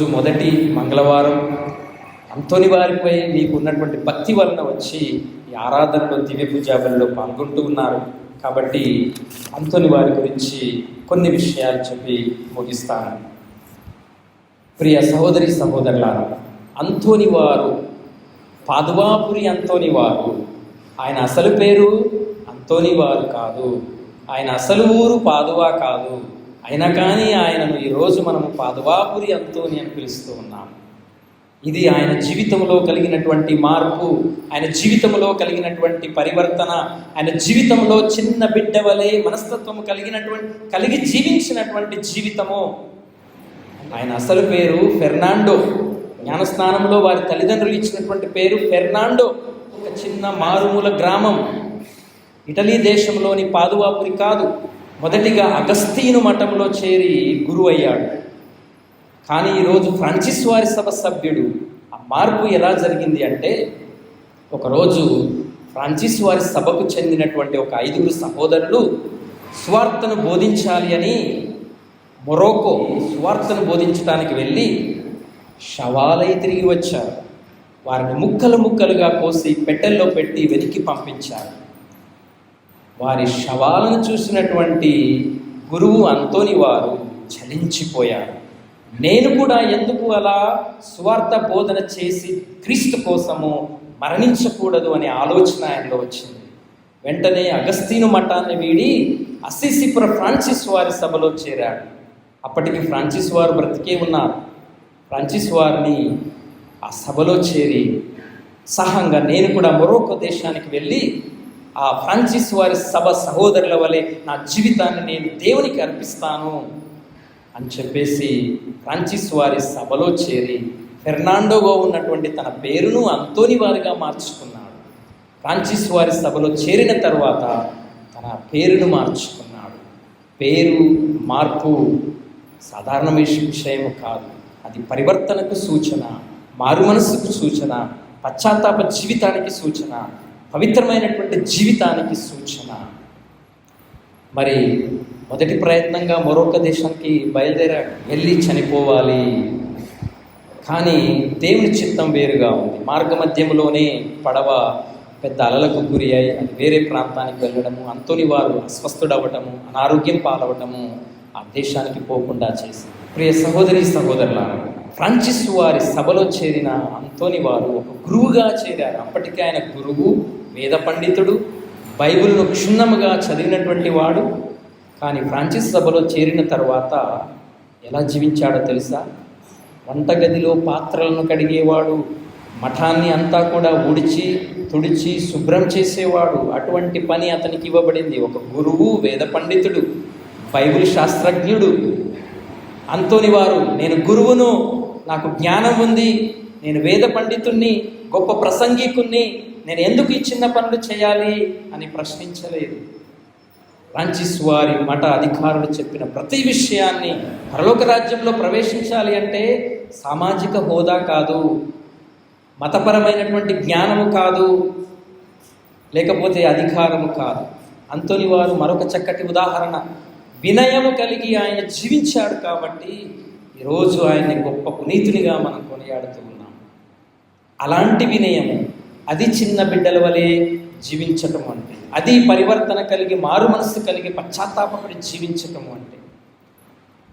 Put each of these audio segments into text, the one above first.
రోజు మొదటి మంగళవారం. అంతోని వారిపై మీకు ఉన్నటువంటి భక్తి వలన వచ్చి ఈ ఆరాధనలో దివ్య పూజాబలిలో పాల్గొంటూ ఉన్నారు. కాబట్టి అంతోని వారి గురించి కొన్ని విషయాలు చెప్పి ముగిస్తాను. ప్రియ సహోదరి సహోదరులారా అంతోని వారు పాదువాపురి అంతోని వారు. ఆయన అసలు పేరు అంతోని వారు కాదు. ఆయన అసలు ఊరు పాదువా కాదు. అయినా కానీ ఆయనను ఈరోజు మనము పాదువాపురి అంతోని అని పిలుస్తూ ఉన్నాం. ఇది ఆయన జీవితంలో కలిగినటువంటి మార్పు ఆయన జీవితంలో కలిగినటువంటి పరివర్తన ఆయన జీవితంలో చిన్న బిడ్డ వలె మనస్తత్వము కలిగినటువంటి కలిగి జీవించినటువంటి జీవితము. ఆయన అసలు పేరు ఫెర్నాండో. జ్ఞానస్నానంలో వారి తల్లిదండ్రులు ఇచ్చినటువంటి పేరు ఫెర్నాండో. ఒక చిన్న మారుమూల గ్రామం. ఇటలీ దేశంలోని పాదువాపురి కాదు. మొదటిగా అగస్తీను మఠంలో చేరి గురువు అయ్యాడు. కానీ ఈరోజు ఫ్రాన్సిస్ వారి సభ సభ్యుడు ఆ మార్పు ఎలా జరిగింది అంటే ఒకరోజు ఫ్రాన్సిస్ వారి సభకు చెందినటువంటి ఒక ఐదుగురు సహోదరులు స్వార్థను బోధించాలి అని మొరోకో స్వార్థను బోధించడానికి వెళ్ళి శవాలై తిరిగి వచ్చారు. వారిని ముక్కలు ముక్కలుగా కోసి పెట్టెల్లో పెట్టి వెతికి పంపించారు. వారి శవాలను చూసినటువంటి గురువు అంతోని వారు చలించిపోయారు. నేను కూడా ఎందుకు అలా సువార్త బోధన చేసి క్రీస్తు కోసము మరణించకూడదు అనే ఆలోచన ఆయనలో వచ్చింది. వెంటనే అగస్తీను మఠాన్ని వీడి అసిసిపుర ఫ్రాన్సిస్ వారి సభలో చేరాడు. అప్పటికి ఫ్రాన్సిస్ వారు బ్రతికే ఉన్నారు. ఫ్రాన్సిస్ వారిని ఆ సభలో చేరి సహంగా నేను కూడా మరొక దేశానికి వెళ్ళి ఆ ఫ్రాన్సిస్ వారి సభ సహోదరుల వలె నా జీవితాన్ని నేను దేవునికి అర్పిస్తాను అని చెప్పేసి ఫ్రాన్సిస్ వారి సభలో చేరి ఫెర్నాండోగా ఉన్నటువంటి తన పేరును అంతోని వారిగా మార్చుకున్నాడు. ఫ్రాన్సిస్ వారి సభలో చేరిన తర్వాత తన పేరును మార్చుకున్నాడు. పేరు మార్పు సాధారణ విషయం కాదు. అది పరివర్తనకు సూచన మారు మనసుకు సూచన పశ్చాత్తాప జీవితానికి సూచన పవిత్రమైనటువంటి జీవితానికి సూచన. మరి మొదటి ప్రయత్నంగా మరొక దేశానికి బయలుదేరాడు. వెళ్ళి చనిపోవాలి. కానీ దేవుని చిత్తం వేరుగా ఉంది. మార్గ మధ్యంలోనే పడవ పెద్ద అలలకు గురి అయి అది వేరే ప్రాంతానికి వెళ్ళడము అంతోని వారు అస్వస్థుడవటము అనారోగ్యం పాలవటము ఆ దేశానికి పోకుండా చేసి ప్రియ సహోదరి సహోదరుల ఫ్రాన్సిస్ వారి సభలో చేరిన అంతోని వారు ఒక గురువుగా చేరారు. అప్పటికే ఆయన గురువు వేద పండితుడు బైబిల్ను క్షుణ్ణముగా చదివినటువంటి వాడు కానీ ఫ్రాన్సిస్ సభలో చేరిన తర్వాత ఎలా జీవించాడో తెలుసా? వంటగదిలో పాత్రలను కడిగేవాడు మఠాన్ని అంతా కూడా ఉడిచి తుడిచి శుభ్రం చేసేవాడు. అటువంటి పని అతనికి ఇవ్వబడింది. ఒక గురువు వేద పండితుడు బైబిల్ శాస్త్రజ్ఞుడు. అంతోని వారు నేను గురువును నాకు జ్ఞానం ఉంది నేను వేద పండితుణ్ణి గొప్ప ప్రసంగికుణ్ణి నేను ఎందుకు ఈ చిన్న పనులు చేయాలి అని ప్రశ్నించలేదు. ఫ్రాన్సిస్ వారి మఠ అధికారులు చెప్పిన ప్రతి విషయాన్ని పరలోక రాజ్యంలో ప్రవేశించాలి అంటే సామాజిక హోదా కాదు మతపరమైనటువంటి జ్ఞానము కాదు లేకపోతే అధికారము కాదు. అంతోని వారు మరొక చక్కటి ఉదాహరణ. వినయము కలిగి ఆయన జీవించాడు కాబట్టి ఈరోజు ఆయన్ని గొప్ప పునీతునిగా మనం కొనియాడుతూ ఉన్నాం. అలాంటి వినయము అది చిన్న బిడ్డల వలె జీవించటం అంటే అది పరివర్తన కలిగి మారు మనస్సు కలిగి పశ్చాత్తాపడి జీవించటం అంటే.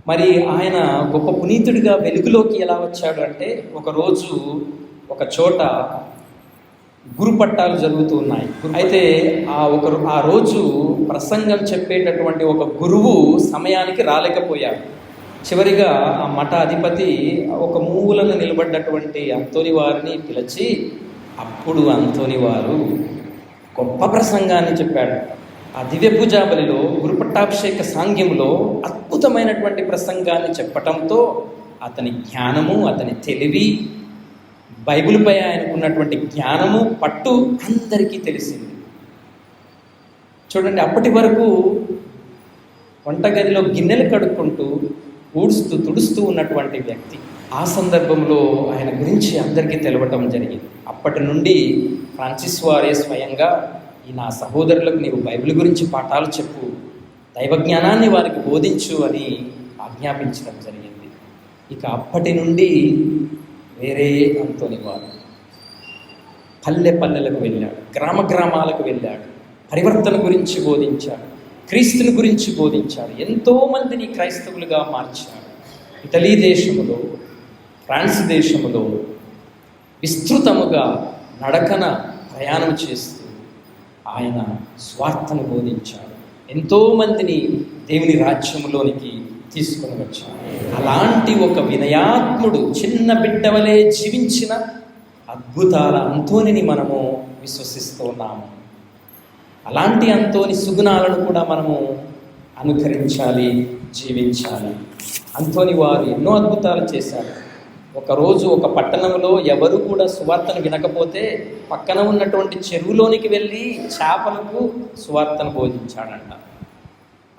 మరి ఆయన గొప్ప పునీతుడిగా వెలుగులోకి ఎలా వచ్చాడు అంటే ఒకరోజు ఒక చోట గురు పట్టాలు జరుగుతూ ఉన్నాయి. అయితే ఆ ఒక ఆ రోజు ప్రసంగం చెప్పేటటువంటి ఒక గురువు సమయానికి రాలేకపోయాడు. చివరిగా ఆ మఠ అధిపతి ఒక మూలను నిలబడ్డటువంటి అంతోని వారిని పిలిచి అప్పుడు అంతోని వారు గొప్ప ప్రసంగాన్ని చెప్పాడు. ఆ దివ్య పూజాబలిలో గురుపట్టాభిషేక సాంగ్యంలో అద్భుతమైనటువంటి ప్రసంగాన్ని చెప్పటంతో అతని జ్ఞానము అతని తెలివి బైబిల్పై ఆయనకున్నటువంటి జ్ఞానము పట్టు అందరికీ తెలిసింది. చూడండి అప్పటి వరకు వంటగదిలో గిన్నెలు కడుక్కుంటూ ఊడుస్తూ తుడుస్తూ ఉన్నటువంటి వ్యక్తి ఆ సందర్భంలో ఆయన గురించి అందరికీ తెలవటం జరిగింది. అప్పటి నుండి ఫ్రాన్సిస్ వారే స్వయంగా ఈ నా సహోదరులకు నీవు బైబిల్ గురించి పాఠాలు చెప్పు దైవజ్ఞానాన్ని వారికి బోధించు అని ఆజ్ఞాపించడం జరిగింది. ఇక అప్పటి నుండి వేరే అంతోని వారు పల్లె పల్లెలకు వెళ్ళాడు గ్రామ గ్రామాలకు వెళ్ళాడు పరివర్తన గురించి బోధించాడు క్రీస్తుని గురించి బోధించాడు ఎంతోమందిని క్రైస్తవులుగా మార్చాడు. ఇటలీ దేశంలో ఫ్రాన్స్ దేశంలో విస్తృతముగా నడకన ప్రయాణం చేస్తూ ఆయన స్వార్థను బోధించాడు. ఎంతోమందిని దేవుని రాజ్యంలోనికి తీసుకొని వచ్చాడు. అలాంటి ఒక వినయాత్ముడు చిన్న బిడ్డవలే జీవించిన అద్భుతాల అంతోనిని మనము విశ్వసిస్తూ ఉన్నాము. అలాంటి అంతోని సుగుణాలను కూడా మనము అనుకరించాలి జీవించాలి. అంతోని వారు ఎన్నో అద్భుతాలు చేశారు. ఒకరోజు ఒక పట్టణంలో ఎవరు కూడా సువార్తను వినకపోతే పక్కన ఉన్నటువంటి చెరువులోనికి వెళ్ళి చేపలకు సువార్తను బోధించాడంట.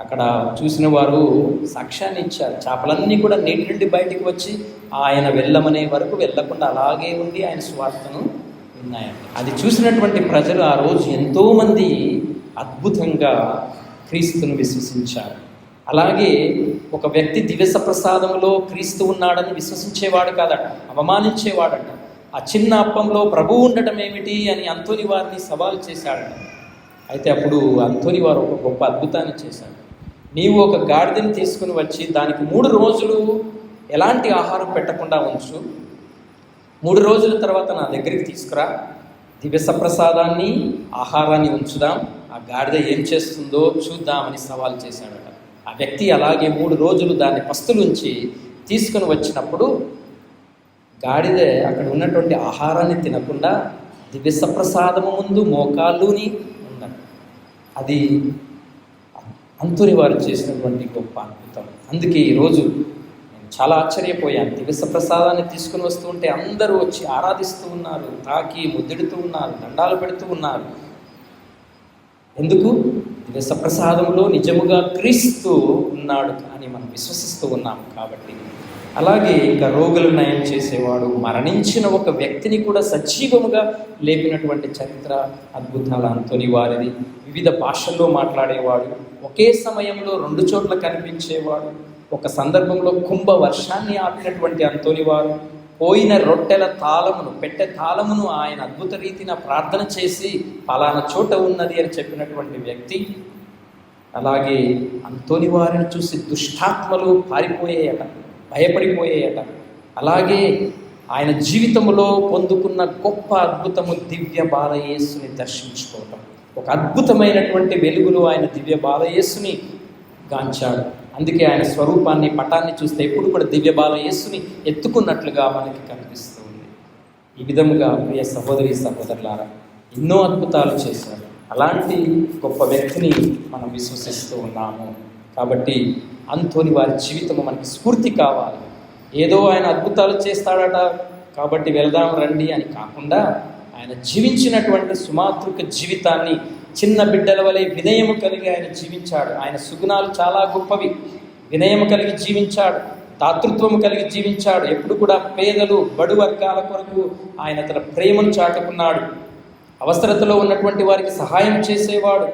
అక్కడ చూసిన వారు సాక్ష్యాన్ని ఇచ్చారు. చేపలన్నీ కూడా నీటి నుండి బయటికి వచ్చి ఆయన వెళ్ళమనే వరకు వెళ్ళకుండా అలాగే ఉండి ఆయన స్వార్థను విన్నాయండి అది చూసినటువంటి ప్రజలు ఆ రోజు ఎంతోమంది అద్భుతంగా క్రీస్తును విశ్వసించారు. అలాగే ఒక వ్యక్తి దివ్యస ప్రసాదంలో క్రీస్తు ఉన్నాడని విశ్వసించేవాడు కాదట అవమానించేవాడట. ఆ చిన్న అప్పంలో ప్రభు ఉండటం ఏమిటి అని అంతోని వారిని సవాల్ చేశాడట. అయితే అప్పుడు అంతోని వారు ఒక గొప్ప అద్భుతాన్ని చేశాడు నీవు ఒక గాడిదని తీసుకుని వచ్చి దానికి మూడు రోజులు ఎలాంటి ఆహారం పెట్టకుండా ఉంచు. మూడు రోజుల తర్వాత నా దగ్గరికి తీసుకురా. దివ్య ప్రసాదాన్ని ఆహారాన్ని ఉంచుదాం. ఆ గాడిద ఏం చేస్తుందో చూద్దామని సవాల్ చేశాడట. ఆ వ్యక్తి అలాగే మూడు రోజులు దాన్ని పస్తులుంచి తీసుకుని వచ్చినప్పుడు గాడిద అక్కడ ఉన్నటువంటి ఆహారాన్ని తినకుండా దివ్య ప్రసాదము ముందు మోకాళ్ళుని ఉందట. అది అంతుని వారు చేసినటువంటి గొప్ప అద్భుతం. అందుకే ఈరోజు నేను చాలా ఆశ్చర్యపోయాను. దివస ప్రసాదాన్ని తీసుకుని వస్తూ ఉంటే అందరూ వచ్చి ఆరాధిస్తూ ఉన్నారు తాకి ముద్దుడుతూ ఉన్నారు దండాలు పెడుతూ ఉన్నారు. ఎందుకు? రసప్రసాదంలో ప్రసాదంలో నిజముగా క్రీస్తు ఉన్నాడు అని మనం విశ్వసిస్తూ ఉన్నాం కాబట్టి. అలాగే ఇంకా రోగులు నయం చేసేవాడు మరణించిన ఒక వ్యక్తిని కూడా సజీవముగా లేపినటువంటి చరిత్ర అద్భుతాల అంతోని వారిది. వివిధ భాషల్లో మాట్లాడేవాడు ఒకే సమయంలో రెండు చోట్ల కనిపించేవాడు ఒక సందర్భంలో కుంభ వర్షాన్ని ఆపినటువంటి అంతోని వారు పోయిన రొట్టెల తాళమును పెట్టె తాళమును ఆయన అద్భుత రీతిన ప్రార్థన చేసి పలానా చోట ఉన్నది అని చెప్పినటువంటి వ్యక్తి అలాగే అంతోని వారిని చూసి దుష్టాత్మలు పారిపోయేయట భయపడిపోయేయట అలాగే ఆయన జీవితంలో పొందుకున్న గొప్ప అద్భుతము దివ్య బాలయేసుని దర్శించుకోవటం. ఒక అద్భుతమైనటువంటి వెలుగులో ఆయన దివ్య బాలయేసుని గాంచాడు. అందుకే ఆయన స్వరూపాన్ని పటాన్ని చూస్తే ఎప్పుడు కూడా దివ్య బాలయేసుని ఎత్తుకున్నట్లుగా మనకి కనిపిస్తుంది ఈ విధముగా ప్రియ సహోదరి సహోదరులారా ఎన్నో అద్భుతాలు చేశారు అలాంటి గొప్ప వ్యక్తిని మనం విశ్వసిస్తూ ఉన్నాము. కాబట్టి అంతోని వారి జీవితము మనకి స్ఫూర్తి కావాలి. ఏదో ఆయన అద్భుతాలు చేస్తాడట కాబట్టి వెళదాం రండి అని కాకుండా ఆయన జీవించినటువంటి సుమాతృక జీవితాన్ని చిన్న బిడ్డల వలె వినయము కలిగి ఆయన జీవించాడు. ఆయన సుగుణాలు చాలా గొప్పవి. వినయము కలిగి జీవించాడు దాతృత్వము కలిగి జీవించాడు ఎప్పుడు కూడా పేదలు బడు వర్గాల కొరకు ఆయన తన ప్రేమను చాటుకున్నాడు. అవసరతలో ఉన్నటువంటి వారికి సహాయం చేసేవాడు.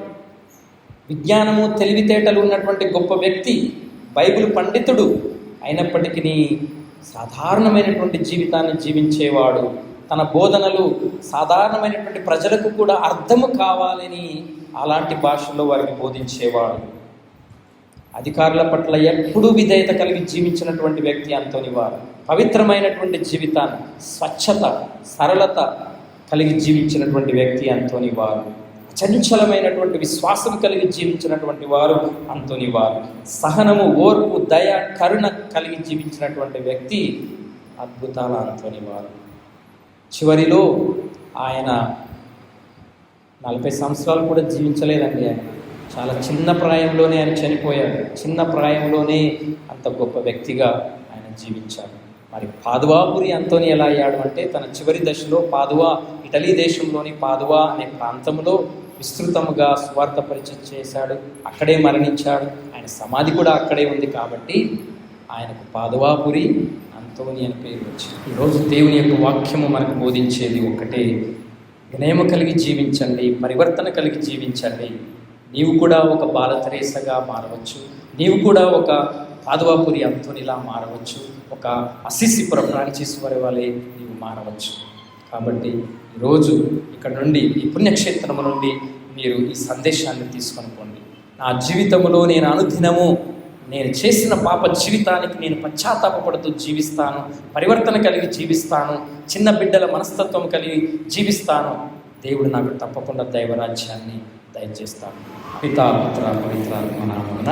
విజ్ఞానము తెలివితేటలు ఉన్నటువంటి గొప్ప వ్యక్తి బైబిల్ పండితుడు అయినప్పటికీ సాధారణమైనటువంటి జీవితాన్ని జీవించేవాడు. తన బోధనలు సాధారణమైనటువంటి ప్రజలకు కూడా అర్థము కావాలని అలాంటి భాషలో వారికి బోధించేవాడు. అధికారుల పట్ల ఎప్పుడూ విధేయత కలిగి జీవించినటువంటి వ్యక్తి అంతోని వారు. పవిత్రమైనటువంటి జీవితాన్ని స్వచ్ఛత సరళత కలిగి జీవించినటువంటి వ్యక్తి అంతోని వారు. చంచలమైనటువంటి విశ్వాసం కలిగి జీవించినటువంటి వారు అంతోని వారు. సహనము ఓర్పు దయ కరుణ కలిగి జీవించినటువంటి వ్యక్తి అద్భుతాల అంతోని వారు. చివరిలో ఆయన నలభై సంవత్సరాలు కూడా జీవించలేదండి ఆయన. చాలా చిన్న ప్రాయంలోనే ఆయన చనిపోయాడు. చిన్న ప్రాయంలోనే అంత గొప్ప వ్యక్తిగా ఆయన జీవించాడు. మరి పాదువాపురి అంతోని ఎలా అయ్యాడు అంటే తన చివరి దశలో పాదువా ఇటలీ దేశంలోని పాదువా అనే ప్రాంతంలో విస్తృతముగా స్వార్థ పరిచయం చేశాడు. అక్కడే మరణించాడు. ఆయన సమాధి కూడా అక్కడే ఉంది కాబట్టి ఆయనకు పాదువాపురి అంతోని అని పేరు వచ్చింది. ఈరోజు దేవుని యొక్క వాక్యము మనకు బోధించేది ఒకటే. వినయము కలిగి జీవించండి పరివర్తన కలిగి జీవించండి. నీవు కూడా ఒక బాలతరేసగా మారవచ్చు. నీవు కూడా ఒక పాదువాపురి అంతోనిలా మారవచ్చు. ఒక అసిసిపుర ఫ్రాంచీస్ వారి వాళ్ళే నీవు మారవచ్చు. కాబట్టి ఈరోజు ఇక్కడ నుండి ఈ పుణ్యక్షేత్రము నుండి మీరు ఈ సందేశాన్ని తీసుకొని పోండి. నా జీవితంలో నేను అనుదినము నేను చేసిన పాప జీవితానికి నేను పశ్చాత్తాపడుతూ జీవిస్తాను. పరివర్తన కలిగి జీవిస్తాను. చిన్న బిడ్డల మనస్తత్వం కలిగి జీవిస్తాను. దేవుడు నాకు తప్పకుండా దైవరాజ్యాన్ని దయచేస్తాను పితా పుత్ర పవిత్రాత్మ నామమున.